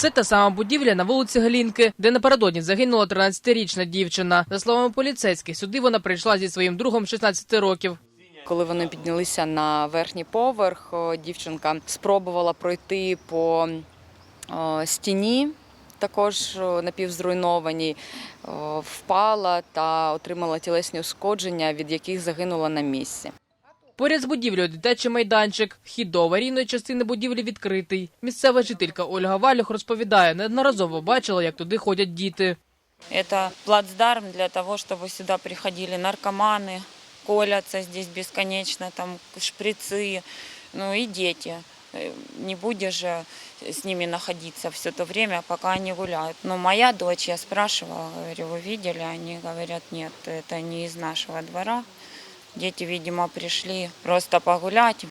Це та сама будівля на вулиці Галінки, де напередодні загинула 13-річна дівчина. За словами поліцейських, сюди вона прийшла зі своїм другом 16 років. Коли вони піднялися на верхній поверх, дівчинка спробувала пройти по стіні, також о, напівзруйнованій, впала та отримала тілесні ушкодження, від яких загинула на місці. Поряд з будівлею дитячий майданчик. Вхід до аварійної частини будівлі відкритий. Місцева жителька Ольга Валюх розповідає, неодноразово бачила, як туди ходять діти. Это плацдарм для того, чтобы сюда приходили наркоманы, колятся здесь бесконечно, там шприцы, ну и дети. Э, Не будешь же с ними находиться все то время, пока они гуляют. Но моя дочь, я спрашивала, говорю, вы видели? Они говорят, нет, это не из нашего двора. Дети, видимо, пришли просто погулять,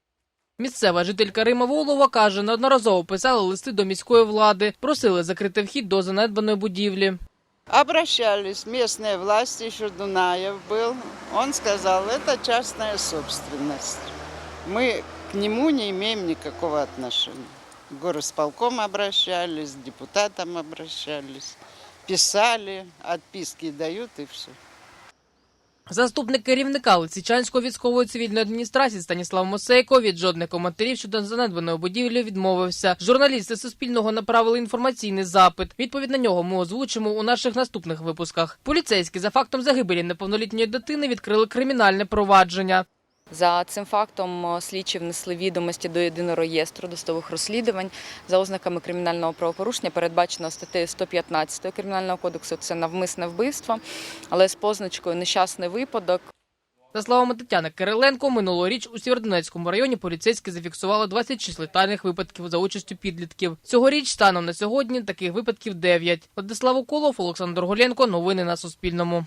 Місцева жителька Рима Волова каже, неодноразово писали листи до міської влади, просили закрити вхід до занедбаної будівлі. Обращались местные власти, еще Дунаев был. Он сказал, это частная собственность. Мы к нему не имеем никакого отношения. В горосполком обращались, к депутатам обращались, писали, отписки дают и все. Заступник керівника Лисичанської військової цивільної адміністрації Станіслав Мосейко від жодних коментарів щодо занедбаної будівлі відмовився. Журналісти Суспільного направили інформаційний запит. Відповідь на нього ми озвучимо у наших наступних випусках. Поліцейські за фактом загибелі неповнолітньої дитини відкрили кримінальне провадження. За цим фактом слідчі внесли відомості до єдиного реєстру досудових розслідувань за ознаками кримінального правопорушення, передбаченого статтею 115 Кримінального кодексу. Це навмисне вбивство, але з позначкою нещасний випадок. За словами Тетяни Кириленко, минулоріч у Сєвєродонецькому районі поліцейські зафіксували 26 летальних випадків за участю підлітків. Цьогоріч станом на сьогодні таких випадків 9. Владислав Уколов, Олександр Голенко. Новини на Суспільному.